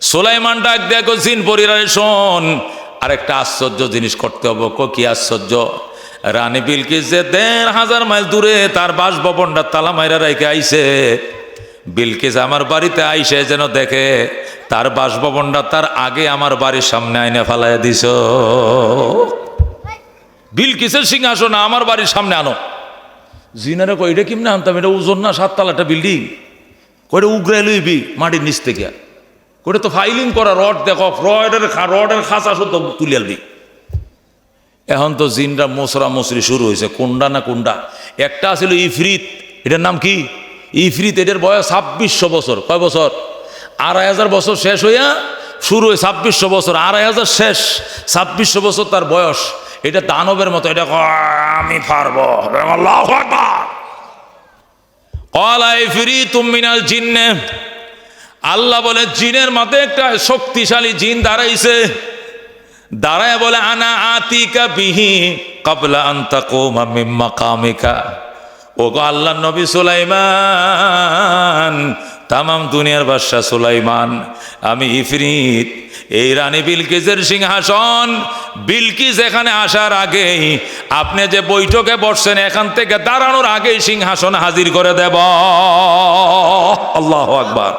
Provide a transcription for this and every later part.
সোলাইমান ডাক দেখো জিন পরিবারে শোন। আরেকটা আশ্চর্য জিনিস করতে হবে, কো আশ্চর্য? রানী বিলকিস যে দেড় হাজার মাইল দূরে তার বাসভবনটা তালা মাইরা রেখে আইছে। বিলকিস আমার বাড়িতে আইসে যেন দেখে, তার বাসভবনটা তার আগে আমার বাড়ির সামনে আইনে ফালাইয়া দিছ। বিলকিসের সিংহাসন আমার বাড়ির সামনে আনো। জিনারে কই এটা কেমনে আনতাম? এটা ওজন না সাততলা একটা বিল্ডিং কইটা উগরে লইবি মাটির নিচ থেকে। কইটা তো ফাইলিং করা রড দেখো রডের রডের খাঁচা শুদ্ধ তুলে আলবি এখন তো জিনরা মশরা মশরি শুরু হয়েছে, কোনডা না কোনডা। একটা আছিল ইফরিত, এটার নাম কি? ইফরিত, এটার বয়স ছাব্বিশশো বছর। কয় বছর? আড়াই হাজার বছর শেষ হইয়া শুরু হয় ছাব্বিশশো বছর। আড়াই হাজার শেষ, ছাব্বিশশো বছর তার বয়স। এটা দানবের মতো, এটা আমি পারব। কলাই ফিরি তুমিনাল জিন্নে আল্লাহ বলে, জিনের মাথায় একটা শক্তিশালী জিন দাঁড়াইছে। দাঁড়ায় বলে, আনা আতিকা বিহি কবলা আন্তা কোমা মিম্মা কামিকা ও গো আল্লাহ নবী সুলাইমান, তামাম দুনিয়ার বাদশাহ সুলাইমান, আমি ইফরিত, এই রানী বিলকিসের সিংহাসন, বিলকিস এখানে আসার আগেই আপনি যে বৈঠকে বসছেন, এখান থেকে দাঁড়ানোর আগেই সিংহাসন হাজির করে দেব। আল্লাহ আকবার।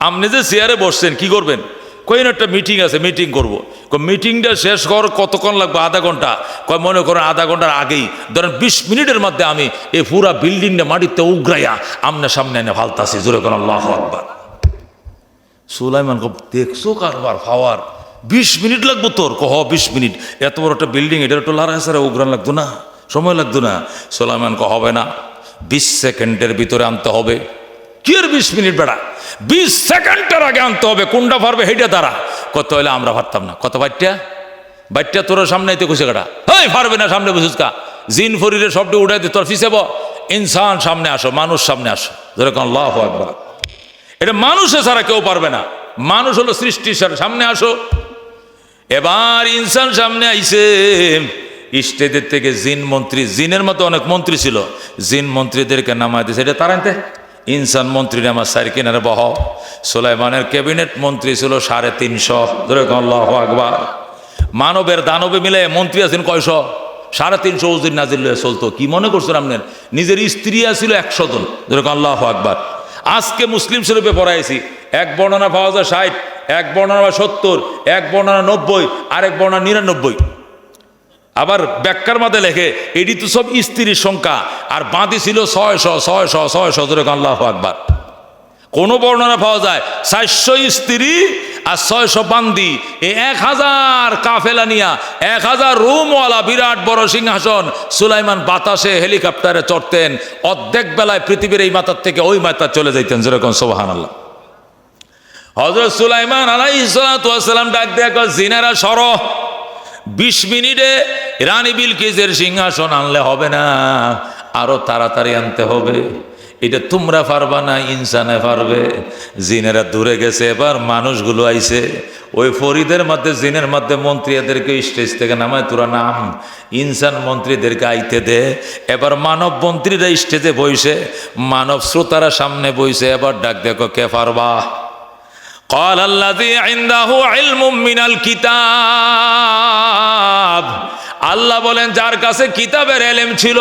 আপনি যে চেয়ারে বসছেন, কি করবেন? কই না একটা মিটিং আছে মিটিং করব। মিটিংটা শেষ করার কতক্ষণ লাগবে? আধা ঘণ্টা। কয় মনে করেন আধা ঘণ্টার আগেই। ধরেন বিশ মিনিটের মধ্যে আমি এই পুরা বিল্ডিংটা মাটিতে উগরাইয়া আমনে সামনে এনে ফালতাছি। জোরে কোন, আল্লাহ আকবার। সুলাইমান দেখছ কারবার পাওয়ার? বিশ মিনিট লাগবো তোর? কহ বিশ মিনিট। এত বড় একটা বিল্ডিং এটা একটু লারা সারা উগ্রান লাগতো না? সময় লাগতো না? সুলাইমান ক হবে না। বিশ সেকেন্ডের ভিতরে আনতে হবে। কি আর বিশ মিনিট বেড়া? বিশ সেকেন্ডের আগে আনতে হবে কোনটা পারবে হেটা তারা। কত হলে আমরা পারতাম না। কত বাচ্চা বাচ্চা তোর সামনে আইতে খুশি কাটা হই পারবে না সামনে বুঝিস কা? জিন ফরিরে সবটি উঠাই দে, তোর ফিসেব ইনসান সামনে আসো, মানুষ সামনে আসো। যেরকম আল্লাহ একবার এটা মানুষে ছাড়া কেউ পারবে না। মানুষ হলো সৃষ্টির সামনে আসো। এবার ইনসান সামনে আইসে স্টেজের থেকে জিন মন্ত্রী, জিনের মতো অনেক মন্ত্রী ছিল। জিন মন্ত্রীদেরকে নামাই দিয়েছে এটা তারাইতে ইনসান মন্ত্রী আমার সাইড কিনারে বহ। সোলাইমানের ক্যাবিনেট মন্ত্রী ছিল সাড়ে তিনশো। আল্লাহ আকবার। মানবের দানবে মিলে মন্ত্রী আছেন কয়শো? সাড়ে তিনশো উজির নাজির চলতো। কি মনে করছেন আপনার? নিজের স্ত্রী আছিল একশো জন। ধরে আল্লাহ আকবার। আজকে মুসলিম শরীফে পড়াইছি। এক বর্ণনা পাওয়া যায় ষাট, এক বর্ণনা সত্তর, এক বর্ণনা নব্বই, আরেক বর্ণনা নিরানব্বই। আবার ব্যাখ্যার মাঝে লেখে, এটি তো সব স্ত্রীর সংখ্যা, আর বাঁধি ছিল ছয়শো ছয়শো ছয়শো ধরে আল্লাহ আকবার। কোন বর্ণনা পাওয়া যায়, চারশো স্ত্রী আর ছয়শো বান্দি। এই এক হাজার কাফেলা নিয়া, এক হাজার রুমওয়ালা, বিরাট বড় সিংহাসন। সুলাইমান বাতাসে হেলিকপ্টারে চড়তেন, অর্ধেক বেলায় পৃথিবীর এই মাথার থেকে ওই মাথা চলে যাইতেন, যেরকম সোবাহান আল্লাহ হজরত সুলাইমান আলাইসালাম ডাক দেয়া জিনারা সর। বিশ মিনিটে রানী বিলকিসের সিংহাসন আনলে হবে না আরো তাড়াতাড়ি আনতে হবে এটা তোমরা পারবা না ইনসানে পারবে জিনেরা দূরে গেছে এবার মানুষগুলো আইছে ওই ফরিদের মধ্যে জিনের মধ্যে মন্ত্রীদেরকে স্টেজ থেকে নামায় তোরা নাম ইনসান মন্ত্রীদেরকে আইতে দে এবার মানব মন্ত্রীরা স্টেজে বইছে মানব শ্রোতারা সামনে বইছে এবার ডাক দেখো কে পারবা قال الذي عنده علم من الكتاب আল্লাহ বলেন, যার কাছে কিতাবের এলেম ছিল,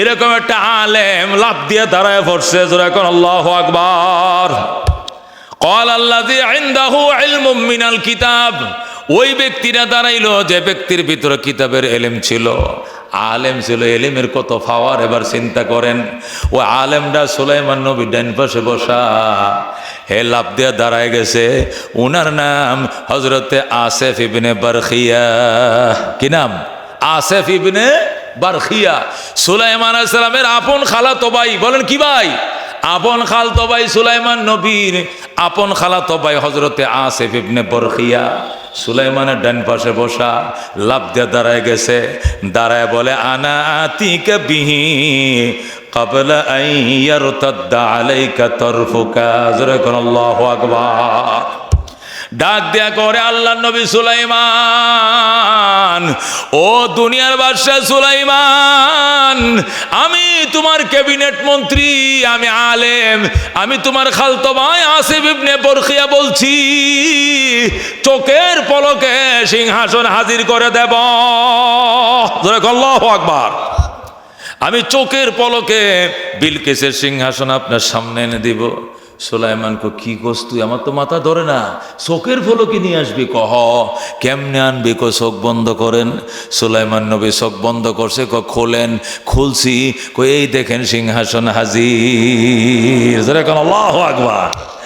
এরকম একটা আলেম লাভ দিয়ে দাঁড়ায় পড়ছে। এখন আল্লাহ আকবর। কল আল্লাহ মিনাল কিতাব। ওই ব্যক্তিরা দাঁড়াইল, যে ব্যক্তির ভিতরে কিতাবের এলেম ছিল। আলেম ছিল, এলিমের কত ফাওয়ার এবার চিন্তা করেন। ও আলেমরা সুলাইমান নবী ডাইন পাশে বসা, হে লাভ দিয়ে দাঁড়ায় গেছে। ওনার নাম হজরতে আসেফ ইবনে বারখিয়া। কি নাম? আসেফ ইবনে বারখিয়া। সুলাইমান আলাইসালামের আপন খালা ভাই বলেন, কি ভাই? আপন খাল ভাই সুলাইমান নবীর। আপন খালা ভাই হজরতে আসেফ ইবনে বরখিয়া। সুলাইমানের ডান পাশে বসা লাভ দিয়ে দাঁড়ায় গেছে। দাঁড়ায় বলে, আনা আতিকা বিহি কবলা আলাইকা তরফুকা। জোরে কোন আল্লাহু আকবার। ডাক দেয়া করে আল্লাহ নবী সুলাইমান, ও দুনিয়ার বাদশাহ সুলাইমান, আমি তোমার ক্যাবিনেট মন্ত্রী, আমি আলেম, আমি তোমার খালতো ভাই আসিফ ইবনে বরখিয়া বলছি, চোখের পলকে সিংহাসন হাজির করে দেব। আল্লাহু আকবার। আমি চোখের পলকে বিলকেসের সিংহাসন আপনার সামনে এনে দিব। সোলাইমান কো কোস তুই? আমার তো মাথা ধরে না। চোখের কি নিয়ে আসবি, কহ। কেমনে আনবি কো শোখ বন্ধ করেন? সোলাইমান নবী শোক বন্ধ করছে, ক খোলেন, খুলছি, ক এই দেখেন সিংহাসন কোন, আল্লাহ আকবার।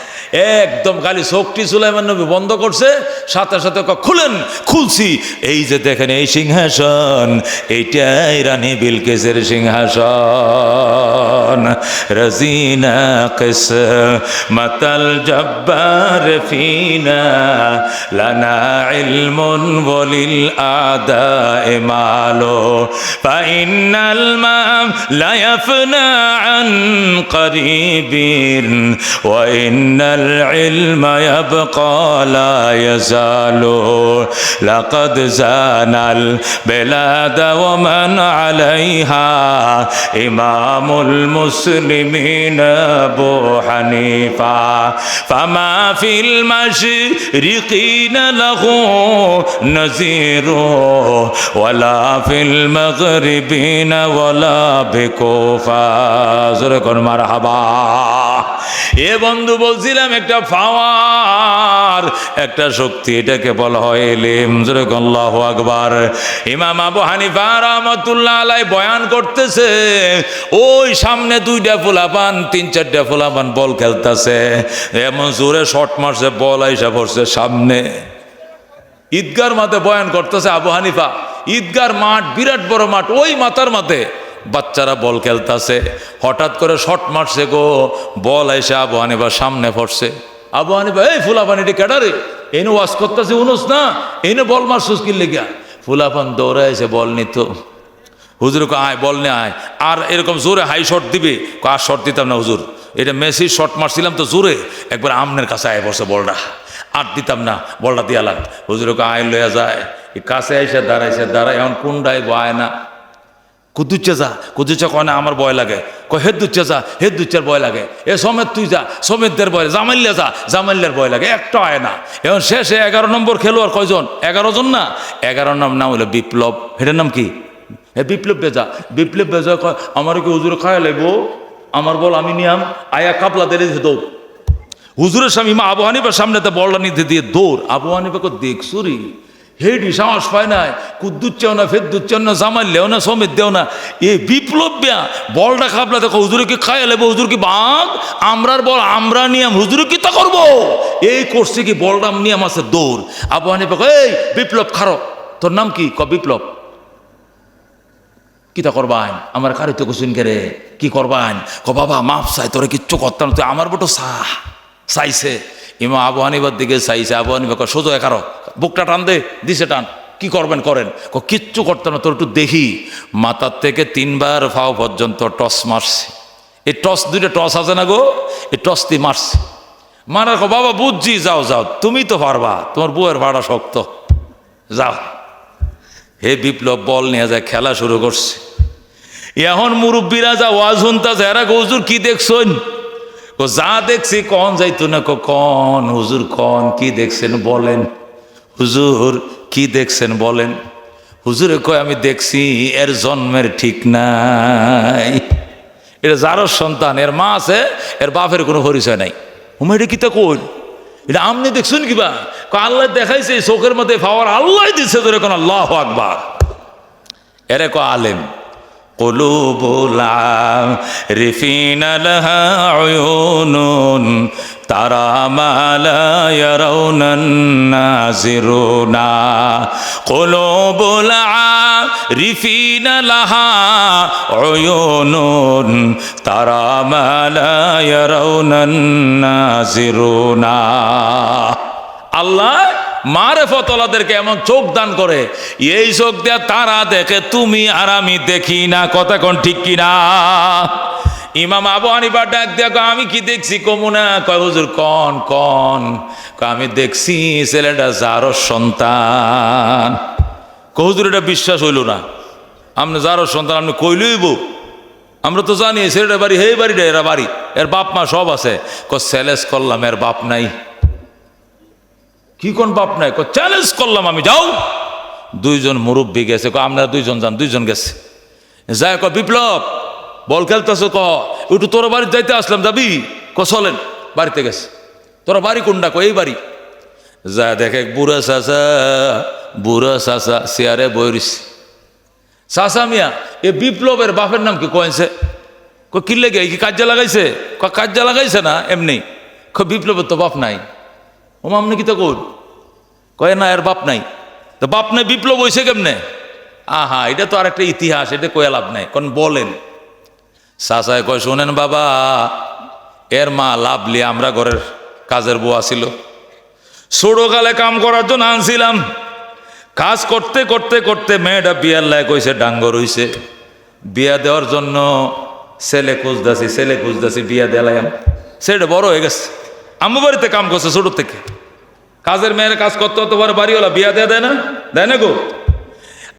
একদম খালি শক্তি সুলাইমান নবী বন্ধ করছে, সাথে সাথে খুলেন, খুলছি। এই যে দেখেন, এই সিংহাসন, এইটাই রানী বিলকেসের সিংহাসন। রাজিনা কেস, মাতাল জব্বার ফিনা, লানা ইলমুন বলিল আদা মালো। ফাইনাল মাম লায়াফনা আন করিবিন, ওয়াইনাল العلم يبقى لا يزال. لقد زان البلاد ومن عليها إمام المسلمين أبو حنيفة. فما في المشرقين له نذير ولا في المغربين ولا بكوفا زركن مرحبا. এ বন্ধু বলছিলাম, একটা পাওয়ার, একটা শক্তি, এটাকে বলা হয় এলিম। যেরকম আল্লাহ আকবার। ইমাম আবু হানিফা রহমতুল্লাহ আলাই বয়ান করতেছে, ওই সামনে দুইটা ফুলাপান তিন চারটা ফুলাপান বল খেলতেছে। এমন জোরে শট মারছে, বল আইসা পড়ছে সামনে। ঈদগার মাঠে বয়ান করতেছে আবু হানিফা। ঈদগার মাঠ বিরাট বড় মাঠ, ওই মাথার মাঠে। বাচ্চারা বল খেলতেছে। হঠাৎ করে শট মারছে গো, বল এসে আবু হানিফা সামনে পড়ছে আবু হানিফা, এই ফুলাপান এটি কেডারে এনে ওয়াশ করতেছে উনুস না? এনে বল মারছুস কি লেগা ফুলাপান দৌড়ে এসে বল নিত। হুজুর কো আয়, বল নে, আয়। আর এরকম জোরে হাই শট দিবে? আর শট দিতাম না হুজুর। এটা মেসি শট মারছিলাম তো জোরে। একবার আমনের কাছে আয় বসে বলটা। আর দিতাম না, বলটা দিয়ালাম হুজুর কো আয় লইয়া যায়। কাছে এসে দাঁড়াইছে, দাঁড়ায়, এখন কোনটাই বয় না। কুদ্দুচ্ছে যা কুদ্দুচ্ছে কয়, না, আমার ভয় লাগে। কয় হেদ দুচ্ছে যা হেদ দুচ্ছের ভয় লাগে। এ সমেত তুই যা, সমেতদের ভয় জামাইল্লা যা জামাইল্লার ভয় লাগে। একটা হয় না। এখন শেষে এগারো নম্বর খেলোয়াড় কয়জন? এগারো জন না? এগারো নাম নাম হলো বিপ্লব। এটার নাম কি? হে বিপ্লব বেজা। বিপ্লব বেজা কয়, আমার কি হুজুর খায় লাগবো আমার বল, আমি নিয়াম, আয়া কাপলা দেরে দৌড়। হুজুরের স্বামী মা আবু হানিফার সামনেতে বলটা নিতে দিয়ে দৌড়। আবু হানিফাকে দেখছুরি হেডি সাহস পায় নাই। কুদ্দুচ্ছেও না ফেদ্দুচ্ছেও না জামাইলেও না সমেত দেও না। এ বিপ্লব ব্যাঁ বলটা খাবলা দেখো হুজুরে কি খাই লেবো হুজুর কি বাঘ? আমরার বল আমরা নিয়াম হুজুরে কি তা করব? এই করছে কি বলটা নিয়াম আছে দৌড়। আবু হানিফা কয়, এই বিপ্লব খারো। তোর নাম কি? ক বিপ্লব কিতা করবাইন আমার কারি তো কুসুন কেরে কি করবাইন ক বাবা মাপ চাই তোরে কিচ্ছু করতাম তুই আমার বটো সাহ চাইছে। ইমা আবু হানিবার দিকে চাইছে আবু হানিবা সোজা একারো বুকটা টান দে দিছে টান কি করবেন করেন? কিচ্ছু করতাম না তোর একটু দেখি। মাথার থেকে তিনবার ফাও পর্যন্ত টস মারছে। এই টস দুইটা টস আছে না গো? এই টস দিয়ে মারছে। মারার কো বাবা বুঝছি যাও যাও তুমি তো পারবা তোমার বউয়ের ভাড়া শক্ত যাও। হে বিপ্লব বল নিয়ে যায় খেলা শুরু করছে। এখন মুরব্বীরা যা ওয়াজ শুনতাছে এরা কো, হুজুর কি দেখছেন? ও যা দেখছি কন যাইতো না কন, হুজুর কন, কি দেখছেন বলেন। হুজুর, কি দেখছেন বলেন? হুজুরে কয়, আমি দেখছি, এর জন্মের ঠিক নাই। এটা যারও সন্তান, এর মা আছে, এর বাপের কোনো পরিচয় নাই। হুমা এটা কিতা কোন এটা আমনি দেখছেন কিবা আল্লাহ দেখাইছে চোখের মধ্যে পাওয়ার আল্লাহ দিচ্ছে তোর এখন আল্লাহ আকবার। এরে ক আলেম। قلوب العارفين لها عيون ترى ما لا يرون الناظرون. قلوب العارفين لها عيون ترى ما لا يرون الناظرون. الله মারেফতলাদেরকে এমন চোখ দান করে এই চোখ দেয়া তারা দেখে তুমি আর আমি দেখি না। কথা কোন ঠিক কিনা ইমাম আবু হানিফা ডাক দেখো আমি কি দেখছি? কমুনা কয় হুজুর কন কন। আমি দেখছি ছেলেটা যারও সন্তান। কয়, হুজুর এটা বিশ্বাস হইল না। আপনি যারও সন্তান আপনি কইলইব আমরা তো জানি ছেলেটা বাড়ি হে বাড়িটা এরা বাড়ি। এর বাপ মা সব আছে। ক স্যালেস করলাম এর বাপ নাই। কি কোন বাপ নাই? চ্যালেঞ্জ করলাম আমি, যাও। দুইজন মুরব্বী গেছে ক আপনারা দুইজন যান, দুইজন গেছে। যায় ক বিপ্লব, বল খেলতেছ ক একটু তোর বাড়ি যাইতে আসলাম, যাবি? ক চলেন, বাড়িতে গেছে। তোর বাড়ি কোনটা? ক এই বাড়ি। যা দেখে বুড়া চাচা বুড়া চাচা, চেয়ারে বইরিস চাচা মিয়া, এ বিপ্লবের বাপের নাম কি? কয়েছে ক কি কি কাজে লাগাইছে? ক কাজে লাগাইছে না, এমনি। ক বিপ্লবের তো বাপ নাই। ও মামনি কি তো কোন কয়ে না, এর বাপ নাই। তো বাপ নাই, বিপ্লব হয়েছে কেমনে? আহা, এটা তো আর একটা ইতিহাস, এটা কয়ে লাভ নাই, কোন বলেন। চাচায় কয়, শোনেন বাবা, এর মা লাভ লাভলি আমরা ঘরের কাজের বউ ছিল ছোটকালে কাম করার জন্য আনছিলাম। কাজ করতে করতে করতে মেয়েটা বিয়ার লায় কইছে ডাঙ্গর হইছে। বিয়া দেওয়ার জন্য ছেলে খুঁজদাছি ছেলে খুঁজদাছি বিয়া দেলাম ছেলেটা বড় হয়ে গেছে। আম্মু বাড়িতে কাম করছে ছোট থেকে। কাজের মেয়ের কাজ করতে হতে বাড়িওয়ালা বিয়া দেয়া দেয় না? দেয় না গো?